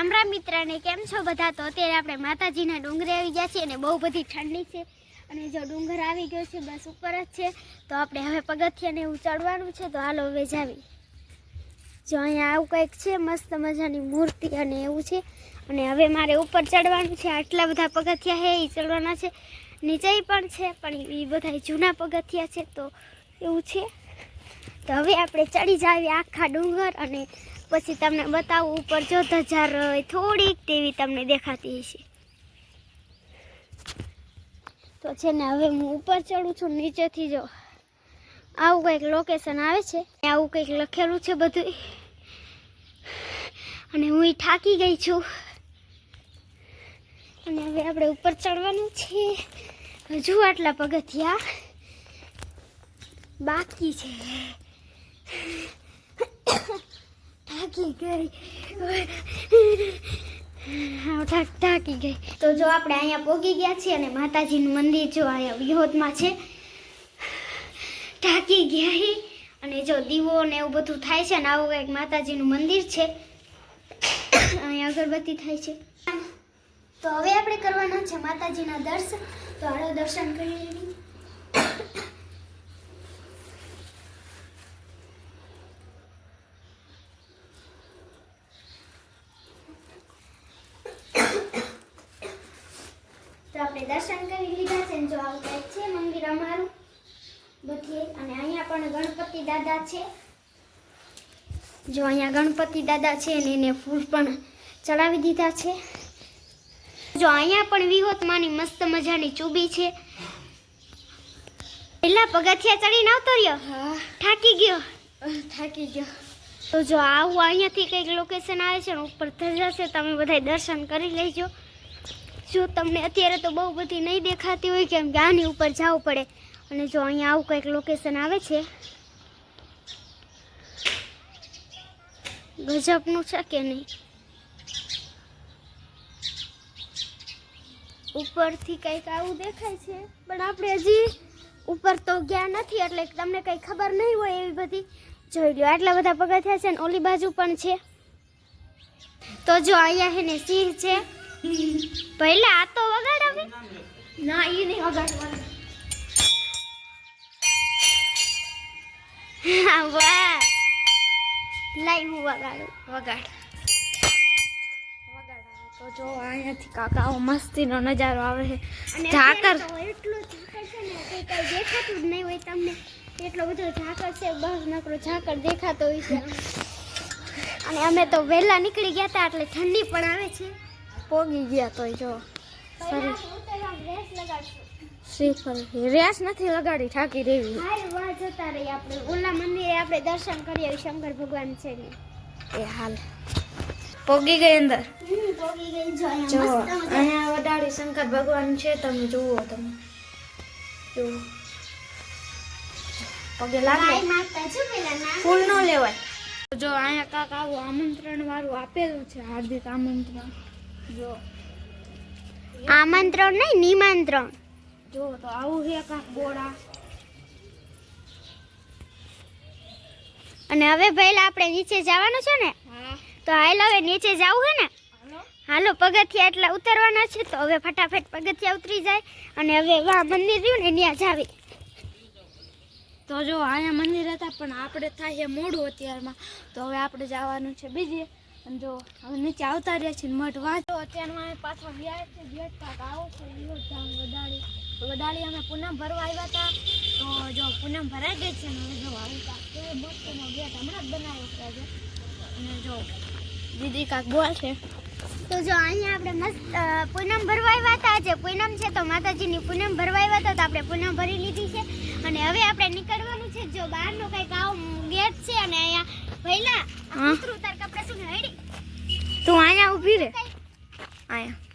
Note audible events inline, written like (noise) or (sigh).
રામ રામ મિત્રને કેમ છો બધા? તો અત્યારે આપણે માતાજીના ડુંગરે આવી ગયા છીએ અને બહુ બધી ઠંડી છે. અને જો ડુંગર આવી ગયો છે, બસ ઉપર જ છે. તો આપણે હવે પગથિયાને એવું ચડવાનું છે. તો હાલો હવે જાવી. જો અહીંયા આવું કંઈક છે, મસ્ત મજાની મૂર્તિ અને એવું છે. અને હવે મારે ઉપર ચડવાનું છે. આટલા બધા પગથિયા છે, એ ચડવાના છે. નીચે પણ છે, પણ એ બધા જૂના પગથિયા છે. તો એવું છે. તો હવે આપણે ચડી જાવી આખા ડુંગર અને પછી તમને બતાવું, ઉપર જો ધજાર થોડીક તેવી તમને દેખાતી હશે. તો છે ને, હવે હું ઉપર ચડું છું, નીચેથી જો. આવું કંઈક લોકેશન આવે છે આવું કંઈક લખેલું છે બધું. અને હું એ થાકી ગઈ છું. અને હવે આપણે ઉપર ચડવાનું છે. હજુ આટલા પગથિયા બાકી છે. થાકી ગઈ. તો જો આપણે અહીંયા પોગી ગયા છીએ અને માતાજીનું મંદિર જો અહીંયા વિહોતમાં છે. થાકી ગયા અને જો દીવો ને એવું બધું થાય છે ને આવું કંઈક માતાજીનું મંદિર છે. અહીંયા અગરબત્તી થાય છે. તો હવે આપણે કરવાના છે માતાજીના દર્શન. તો હાલો દર્શન કરી આપણે દર્શન કરી લીધા છે જો આવું કંઈક છે મંદિર અમારું બધી અને અહીંયા પણ ગણપતિ દાદા છે. જો અહીંયા ગણપતિ દાદા છે ને એને ફૂલ પણ ચડાવી દીધા છે. જો અહીંયા પણ વિહોતમાંની મસ્ત મજાની ચૂબી છે. પેલા પગથિયા ચડીને આવતો રહ્યો? થાકી ગયો? થાકી ગયો. તો જો આવું અહીંયાથી કંઈક લોકેશન આવે છે ઉપર ધજા છે તમે બધા દર્શન કરી લેજો. જો તમને અત્યારે તો બહુ બધી નહીં દેખાતી હોય, કેમ કે આની ઉપર જવું પડે. અને જો અહીંયા આવું કંઈક લોકેશન આવે છે. ગજબનું છે કે નહીં? ઉપરથી કંઈક આવું દેખાય છે, પણ આપણે હજી ઉપર તો ગયા નથી, એટલે તમને કંઈ ખબર નહીં હોય એવી બધી. જોઈ લો આટલા બધા પગથિયા છે ને ઓલી બાજુ પણ છે. તો જો અહીંયા હે ને સિંહ છે. પહેલા આ તો વગાડ હવે. ના એ નહીં વગાડવાનું. વાહ. લાઈ હું વગાડું. વગાડ. તો જો અહીંયાથી કાકાઓ મસ્તીનો નજારો આવે છે. ઝાકર એટલું ઝાકર છે ને કે કઈ દેખાતું જ નહીં હોય તમને. એટલો બધો ઝાકર છે બસ નકરો ઝાકર દેખાતો હોય છે. (laughs) અને અમે તો વહેલા નીકળી ગયા હતા એટલે ઠંડી પણ આવે છે. પોગી ગયા તોય જો. સરી. શ્રીફળ રેસ નથી લગાડી થાકી રેવી. હાલ જતા રહી આપણે. ઓલા મંદિરે આપણે દર્શન કરીએ શંકર ભગવાન છે ને. એ હાલ. પોગી ગઈ અંદર. જો અહીંયા વડાડી શંકર ભગવાન છે તમે જુઓ તમે. જુઓ પગે લાગે. ફૂલ ન લેવાય. જો અહીંયા કાક આવું આમંત્રણ વાળું આપેલું છે હાર્દિક આમંત્રણ. જો. આમંત્રણ નહીં નિમંત્રણ. જો તો આવું છે કાક બોડા અને હવે પહેલા આપણે નીચે જવાનું છે ને તો હાલ હવે નીચે જવું છે ને? હાલો. પગથિયા એટલા ઉતરવાના છે તો હવે ફટાફટ પગથિયા ઉતરી જાય અને હવે વા મંદિર રહ્યું ને ત્યાં જાવી તો જો અહીંયા મંદિર હતા પણ આપણે થાય મોડું અત્યારમાં. તો હવે આપણે જવાનું છે બીજે. અને જો હવે નીચે આવતા રહ્યા છે મઠ વાંચો. અત્યારમાં અમે પાછા વ્યાજ છે ગેટ પાક આવો છે વિરોધ ધામ વડાળી. વડાળી અમે પૂનમ ભરવા આવ્યા હતા. તો જો પૂનમ ભરાઈ ગઈ છે અને જો આવું કાક ગેટ હમણાં જ બનાવ્યો છે અને જો દીદી કાક બોલ છે. તો જો અહીંયા આપણે મસ્ત પૂનમ ભરવા આવ્યા હતા આજે. પૂનમ છે તો માતાજીની પૂનમ ભરવા આવ્યા હતા તો આપણે પૂનમ ભરી લીધી છે. અને હવે આપણે નીકળવાનું છે. જો બહારનો કંઈક આવો ગેટ છે અને અહીંયા પહેલાં. ઉતરું તું અહીંયા ઊભી રહે. અહીંયા